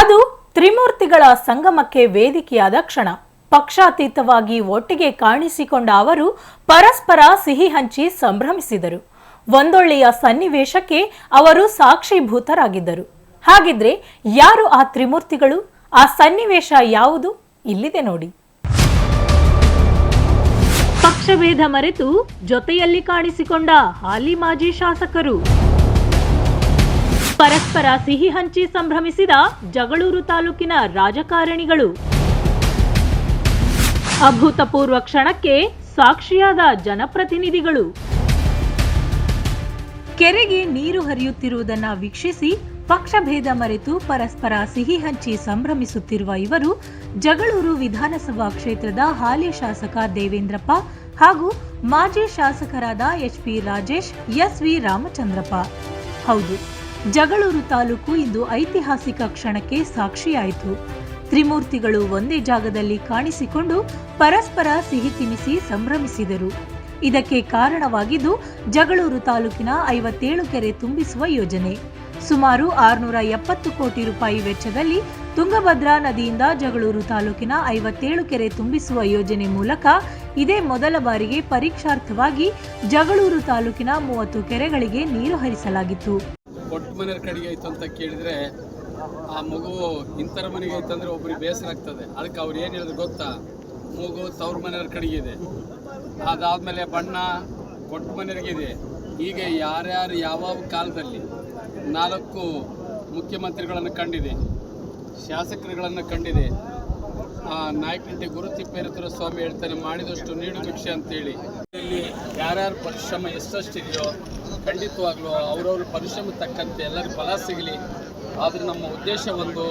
ಅದು ತ್ರಿಮೂರ್ತಿಗಳ ಸಂಗಮಕ್ಕೆ ವೇದಿಕೆಯಾದ ಕ್ಷಣ. ಪಕ್ಷಾತೀತವಾಗಿ ಒಟ್ಟಿಗೆ ಕಾಣಿಸಿಕೊಂಡ ಅವರು ಪರಸ್ಪರ ಸಿಹಿ ಹಂಚಿ ಸಂಭ್ರಮಿಸಿದರು. ಒಂದೊಳ್ಳೆಯ ಸನ್ನಿವೇಶಕ್ಕೆ ಅವರು ಸಾಕ್ಷಿಭೂತರಾಗಿದ್ದರು. ಹಾಗಿದ್ರೆ ಯಾರು ಆ ತ್ರಿಮೂರ್ತಿಗಳು? ಆ ಸನ್ನಿವೇಶ ಯಾವುದು? ಇಲ್ಲಿದೆ ನೋಡಿ. ಪಕ್ಷಭೇದ ಮರೆತು ಜೊತೆಯಲ್ಲಿ ಕಾಣಿಸಿಕೊಂಡ ಹಾಲಿ ಮಾಜಿ ಶಾಸಕರು. ಪರಸ್ಪರ ಸಿಹಿ ಹಂಚಿ ಸಂಭ್ರಮಿಸಿದ ಜಗಳೂರು ತಾಲೂಕಿನ ರಾಜಕಾರಣಿಗಳು. ಅಭೂತಪೂರ್ವ ಕ್ಷಣಕ್ಕೆ ಸಾಕ್ಷಿಯಾದ ಜನಪ್ರತಿನಿಧಿಗಳು. ಕೆರೆಗೆ ನೀರು ಹರಿಯುತ್ತಿರುವುದನ್ನು ವೀಕ್ಷಿಸಿ ಪಕ್ಷಭೇದ ಮರೆತು ಪರಸ್ಪರ ಸಿಹಿ ಹಂಚಿ ಸಂಭ್ರಮಿಸುತ್ತಿರುವ ಇವರು ಜಗಳೂರು ವಿಧಾನಸಭಾ ಕ್ಷೇತ್ರದ ಹಾಲಿ ಶಾಸಕ ದೇವೇಂದ್ರಪ್ಪ ಹಾಗೂ ಮಾಜಿ ಶಾಸಕರಾದ H P Rajesh, S V Ramachandrappa. ಹೌದು ಜಗಳೂರು ತಾಲೂಕು ಇಂದು ಐತಿಹಾಸಿಕ ಕ್ಷಣಕ್ಕೆ ಸಾಕ್ಷಿಯಾಯಿತು. ತ್ರಿಮೂರ್ತಿಗಳು ಒಂದೇ ಜಾಗದಲ್ಲಿ ಕಾಣಿಸಿಕೊಂಡು ಪರಸ್ಪರ ಸಿಹಿ ತಿನಿಸಿ ಸಂಭ್ರಮಿಸಿದರು. ಇದಕ್ಕೆ ಕಾರಣವಾಗಿದ್ದು, ಜಗಳೂರು ತಾಲೂಕಿನ ಐವತ್ತೇಳು ಕೆರೆ ತುಂಬಿಸುವ ಯೋಜನೆ. ಸುಮಾರು ಆರುನೂರ ಎಪ್ಪತ್ತು ಕೋಟಿ ರೂಪಾಯಿ ವೆಚ್ಚದಲ್ಲಿ ತುಂಗಭದ್ರಾ ನದಿಯಿಂದ ಜಗಳೂರು ತಾಲೂಕಿನ ಐವತ್ತೇಳು ಕೆರೆ ತುಂಬಿಸುವ ಯೋಜನೆ ಮೂಲಕ ಇದೇ ಮೊದಲ ಬಾರಿಗೆ ಪರೀಕ್ಷಾರ್ಥವಾಗಿ ಜಗಳೂರು ತಾಲೂಕಿನ ಮೂವತ್ತು ಕೆರೆಗಳಿಗೆ ನೀರು ಹರಿಸಲಾಗಿತ್ತು. ಕೊಟ್ಟ ಮನೆಯವ್ರ ಕಡೆಗೆ ಆಯ್ತು ಅಂತ ಕೇಳಿದ್ರೆ, ಆ ಮಗು ಇಂಥರ ಮನೆಗೆ ಆಯ್ತು ಅಂದ್ರೆ ಒಬ್ರಿಗೆ ಬೇಸರ ಆಗ್ತದೆ. ಅದಕ್ಕೆ ಅವ್ರು ಏನು ಹೇಳಿದ್ರು ಗೊತ್ತಾ? ಮಗು ತವ್ರ ಮನೆಯವ್ರ ಕಡೆಗೆ ಇದೆ. ಅದಾದ್ಮೇಲೆ ಬಣ್ಣ ಕೊಟ್ಟ ಮನೆಯವ್ರಿಗಿದೆ ಈಗ ಯಾರ್ಯಾರು ಯಾವ ಕಾಲದಲ್ಲಿ ನಾಲ್ಕು ಮುಖ್ಯಮಂತ್ರಿಗಳನ್ನು ಕಂಡಿದೆ, ಶಾಸಕರುಗಳನ್ನು ಕಂಡಿದೆ, ಆ ನಾಯಕನಂತೆ ಗುರು ತಿಪ್ಪೇರುದ್ರ ಸ್ವಾಮಿ ಹೇಳ್ತಾನೆ ಮಾಡಿದಷ್ಟು ನೀಡು ಭಿಕ್ಷೆ ಅಂತೇಳಿ. ಯಾರ್ಯಾರ ಪರಿಶ್ರಮ ಎಷ್ಟೆಷ್ಟಿದೆಯೋ ಖಂಡಿತವಾಗ್ಲೂ ಅವ್ರವ್ರ ಪರಿಶ್ರಮ ತಕ್ಕಂತೆ ಎಲ್ಲರಿಗೂ ಫಲ ಸಿಗಲಿ. ಆದರೆ ನಮ್ಮ ಉದ್ದೇಶ ಒಂದು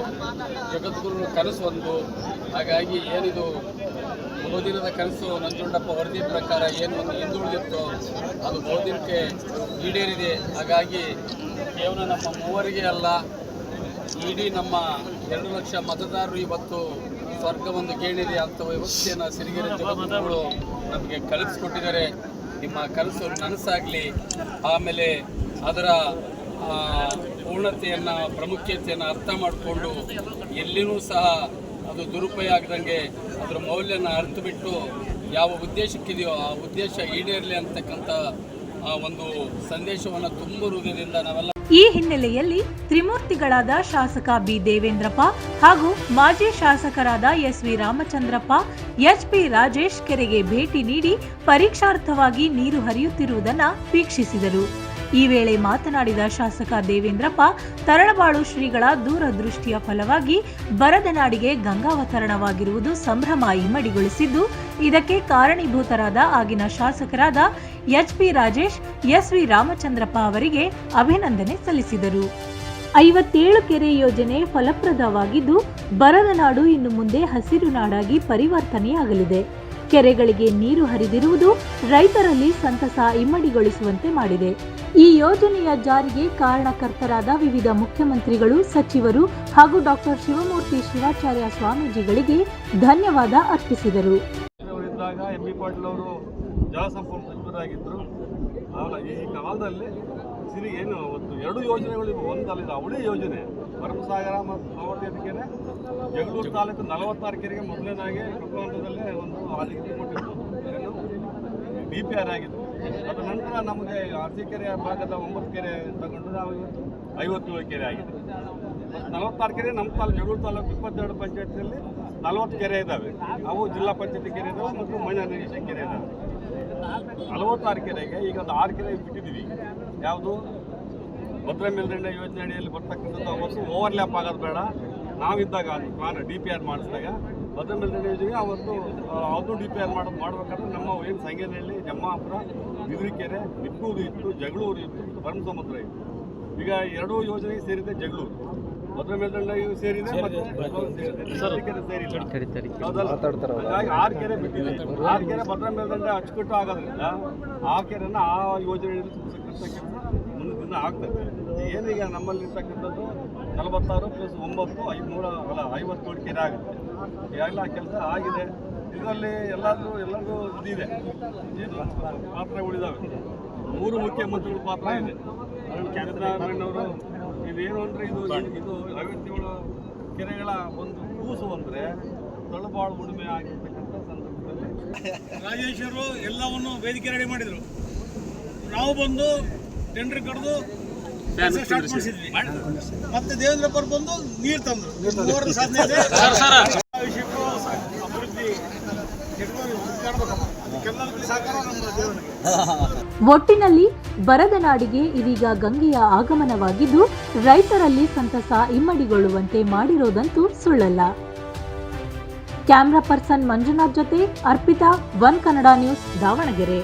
ಜಗದ್ಗುರು ಕನಸು ಒಂದು. ಹಾಗಾಗಿ ಏನಿದು, ಬಹುದಿನದ ಕನಸು ನಂಜುಂಡಪ್ಪ ವರದಿ ಪ್ರಕಾರ ಏನು ಒಂದು ಹಿಂದುಳಿದಿತ್ತು, ಅದು ಬಹುದಿನಕ್ಕೆ ಈಡೇರಿದೆ. ಹಾಗಾಗಿ ಕೇವಲ ನಮ್ಮ ಮೂವರಿಗೆ ಅಲ್ಲ, ಇಡೀ ನಮ್ಮ ಎರಡು ಲಕ್ಷ ಮತದಾರರು ಇವತ್ತು ಸ್ವರ್ಗ ಒಂದು ಕೇಳಿದೆ ಅಂತ ವ್ಯವಸ್ಥೆಯನ್ನು ಸಿರಿಗೆರೆ ಜಗದ್ಗುರುಗಳು ನಮಗೆ ಕಲಿಸ್ಕೊಟ್ಟಿದ್ದಾರೆ ನಿಮ್ಮ ಕನಸು ನನಸಾಗಲಿ. ಆಮೇಲೆ ಅದರ ಪೂರ್ಣತೆಯನ್ನು, ಪ್ರಾಮುಖ್ಯತೆಯನ್ನು ಅರ್ಥ ಮಾಡಿಕೊಂಡು ಎಲ್ಲಿಯೂ ಸಹ ಅದು ದುರುಪಯೋಗ ಆಗದಂಗೆ ಅದರ ಮೌಲ್ಯನ ಅರ್ಥ ಬಿಟ್ಟು ಯಾವ ಉದ್ದೇಶಕ್ಕಿದೆಯೋ ಆ ಉದ್ದೇಶ ಈಡೇರಲಿ ಅಂತಕ್ಕಂಥ ಒಂದು ಸಂದೇಶವನ್ನು ತುಂಬ ಹೃದಯದಿಂದ ನಾವೆಲ್ಲ ಈ ಹಿನ್ನೆಲೆಯಲ್ಲಿ ತ್ರಿಮೂರ್ತಿಗಳಾದ ಶಾಸಕ ಬಿ ದೇವೇಂದ್ರಪ್ಪ ಹಾಗೂ ಮಾಜಿ ಶಾಸಕರಾದ S V Ramachandrappa H P Rajesh ಕೆರೆಗೆ ಭೇಟಿ ನೀಡಿ ಪರೀಕ್ಷಾರ್ಥವಾಗಿ ನೀರು ಹರಿಯುತ್ತಿರುವುದನ್ನು ವೀಕ್ಷಿಸಿದರು. ಈ ವೇಳೆ ಮಾತನಾಡಿದ ಶಾಸಕ ದೇವೇಂದ್ರಪ್ಪ, ತರಳಬಾಳು ಶ್ರೀಗಳ ದೂರದೃಷ್ಟಿಯ ಫಲವಾಗಿ ಬರದ ನಾಡಿಗೆ ಗಂಗಾವತರಣವಾಗಿರುವುದು ಸಂಭ್ರಮ ಇಮ್ಮಡಿಗೊಳಿಸಿದ್ದು ಇದಕ್ಕೆ ಕಾರಣೀಭೂತರಾದ ಆಗಿನ ಶಾಸಕರಾದ H P Rajesh S V Ramachandrappa ಅವರಿಗೆ ಅಭಿನಂದನೆ ಸಲ್ಲಿಸಿದರು. ಐವತ್ತೇಳು ಕೆರೆ ಯೋಜನೆ ಫಲಪ್ರದವಾಗಿದ್ದು ಬರದ ನಾಡು ಇನ್ನು ಮುಂದೆ ಹಸಿರು ನಾಡಾಗಿ ಪರಿವರ್ತನೆಯಾಗಲಿದೆ. ಕೆರೆಗಳಿಗೆ ನೀರು ಹರಿದಿರುವುದು ರೈತರಲ್ಲಿ ಸಂತಸ ಇಮ್ಮಡಿಗೊಳಿಸುವಂತೆ ಮಾಡಿದೆ. ಈ ಯೋಜನೆಯ ಜಾರಿಗೆ ಕಾರಣಕರ್ತರಾದ ವಿವಿಧ ಮುಖ್ಯಮಂತ್ರಿಗಳು, ಸಚಿವರು ಹಾಗೂ ಡಾಕ್ಟರ್ ಶಿವಮೂರ್ತಿ ಶಿವಾಚಾರ್ಯ ಸ್ವಾಮೀಜಿಗಳಿಗೆ ಧನ್ಯವಾದ ಅರ್ಪಿಸಿದರು. ಈ ಕಾಲದಲ್ಲಿ ಸಿರಿ ಏನು ಒಂದು ಎರಡು ಯೋಜನೆಗಳು ಒಂದಲ್ಲ ಅವಳಿ ಯೋಜನೆ. ಭರಮಸಾಗರ ಮತ್ತು ಕೆರೆ ಜಗಳೂರು ತಾಲೂಕು ನಲವತ್ತಾರು ಕೆರೆಗೆ ಮೊದಲನೇದಾಗಿ ಕೃಪಾಂತದಲ್ಲೇ ಒಂದು ಆದ್ಯತೆ ಕೊಟ್ಟಿತ್ತು. ಬಿ ಪಿ ಆರ್ ಆಗಿತ್ತು. ಅದ ನಂತರ ನಮಗೆ ಅರಸೀಕೆರೆ ಭಾಗದ ಒಂಬತ್ತು ಕೆರೆ ತಗೊಂಡು ನಾವು ಇವತ್ತು ಐವತ್ತೇಳು ಕೆರೆ ಆಗಿದೆ. ನಲವತ್ತಾರು ಕೆರೆ ನಮ್ಮ ತಾಲೂಕು ಜಗಳೂರು ತಾಲೂಕು ಇಪ್ಪತ್ತೆರಡು ಪಂಚಾಯತಿಯಲ್ಲಿ ನಲವತ್ತು ಕೆರೆ ಇದ್ದಾವೆ. ಅವು ಜಿಲ್ಲಾ ಪಂಚಾಯತಿ ಕೆರೆ ಇದ್ದಾವೆ ಮತ್ತು ಮಹಿಳಾ ನಿರ್ದೇಶಕ ಕೆರೆ ಇದ್ದಾವೆ. ನಲವತ್ತಾರು ಕೆರೆಗೆ ಈಗ ಒಂದು ಆರು ಕೆರೆ ಬಿಟ್ಟಿದ್ದೀವಿ. ಯಾವುದು? ಭದ್ರಾ ಮೇಲ್ದಂಡೆ ಯೋಜನೆ ಅಡಿಯಲ್ಲಿ ಬರ್ತಕ್ಕಂಥದ್ದು ಅವತ್ತು ಓವರ್ಲ್ಯಾಪ್ ಆಗೋದು ಬೇಡ. ನಾವಿದ್ದಾಗ ಅದು ಪ್ಲಾನ್ ಡಿ ಪಿ ಆರ್ ಮಾಡಿಸಿದಾಗ ಭದ್ರ ಮೇಲ್ದಂಡೆ ಯೋಜನೆಗೆ ಅವತ್ತು ಆ, ಅದು ಡಿ ಪಿ ಆರ್ ಮಾಡೋದು ಮಾಡಬೇಕಾದ್ರೆ ನಮ್ಮ ಏನು ಸಂಗೇನಹಳ್ಳಿ ಜಮ್ಮಾಪುರ ಬಿದಿರಿಕೆರೆ ನಿಟ್ಟೂರು ಇತ್ತು ಜಗಳೂರು ಇತ್ತು ಮತ್ತು ಭರಮಸಮುದ್ರ ಇತ್ತು. ಈಗ ಎರಡೂ ಯೋಜನೆಗೆ ಸೇರಿದೆ ಜಗಳೂರು. ಭದ್ರ ಮೇಲ್ದಂಡೆ ಸೇರಿದೆ? ಹಾಗಾಗಿ ಆರು ಕೆರೆ ಬಿಟ್ಟಿದೆ. ಆರು ಕೆರೆ ಭದ್ರ ಮೇಲ್ದಂಡೆ ಅಚ್ಚುಕಟ್ಟು ಆಗೋದ್ರಿಂದ ಆ ಕೆರೆನ ಆ ಯೋಜನೆಯಲ್ಲಿ ಕೆಲಸ ಮುಂದಿನ ದಿನ ಆಗ್ತದೆ ಏನೀಗ ನಮ್ಮಲ್ಲಿ ಇರ್ತಕ್ಕಂಥದ್ದು ನಲವತ್ತಾರು ಪ್ಲಸ್ ಒಂಬತ್ತು ಐದುನೂರ ಅಲ್ಲ ಕೋಟಿ ಕೆರೆ ಆಗುತ್ತೆ. ಈಗಾಗಲೇ ಆ ಕೆಲಸ ಆಗಿದೆ. ಇದರಲ್ಲಿ ಎಲ್ಲಾದ್ರೂ ಎಲ್ಲರಿಗೂ ಇದಿದೆ. ಏನು? ಉಳಿದಾವೆ. ಮೂರು ಮುಖ್ಯಮಂತ್ರಿಗಳ ಪಾತ್ರ ಇದೆ. ಸಿದ್ದರಾಮಯ್ಯನವರು ಇದೇನು ಅಂದರೆ ಇದು ಇದು ಐವತ್ತೇಳು ಕೆರೆಗಳ ಒಂದು ಕೂಸು ಅಂದರೆ ತಳುಬಾಳು ಉಳುಮೆ ಆಗಿರ್ತಕ್ಕಂಥ ಸಂದರ್ಭದಲ್ಲಿ ರಾಜೇಶ್ವರು ಎಲ್ಲವನ್ನು ವೇದಿಕೆ ರೆಡಿ ಮಾಡಿದರು. ನಾವು ಬಂದು ಟೆಂಡರ್ ಕಡ್ದು ಸ್ಟಾರ್ಟ್ ಮಾಡಿಸಿದ್ವಿ. ಮತ್ತೆ ದೇವೇಂದ್ರಪ್ಪರು ಬಂದು ನೀರು ತಂದ್ರು. ಮೂವರ ಸಾಧನೆ ಇದೆ. ಅಭಿವೃದ್ಧಿ ಒಟ್ಟಿನಲ್ಲಿ ಬರದ ನಾಡಿಗೆ ಇದೀಗ ಗಂಗೆಯ ಆಗಮನವಾಗಿದ್ದು ರೈತರಲ್ಲಿ ಸಂತಸ ಇಮ್ಮಡಿಗೊಳ್ಳುವಂತೆ ಮಾಡಿರೋದಂತೂ ಸುಳ್ಳಲ್ಲ. ಕ್ಯಾಮ್ರಾ ಪರ್ಸನ್ ಮಂಜುನಾಥ್ ಜೊತೆ ಅರ್ಪಿತಾ ಒನ್ ಕನ್ನಡ ನ್ಯೂಸ್ ದಾವಣಗೆರೆ.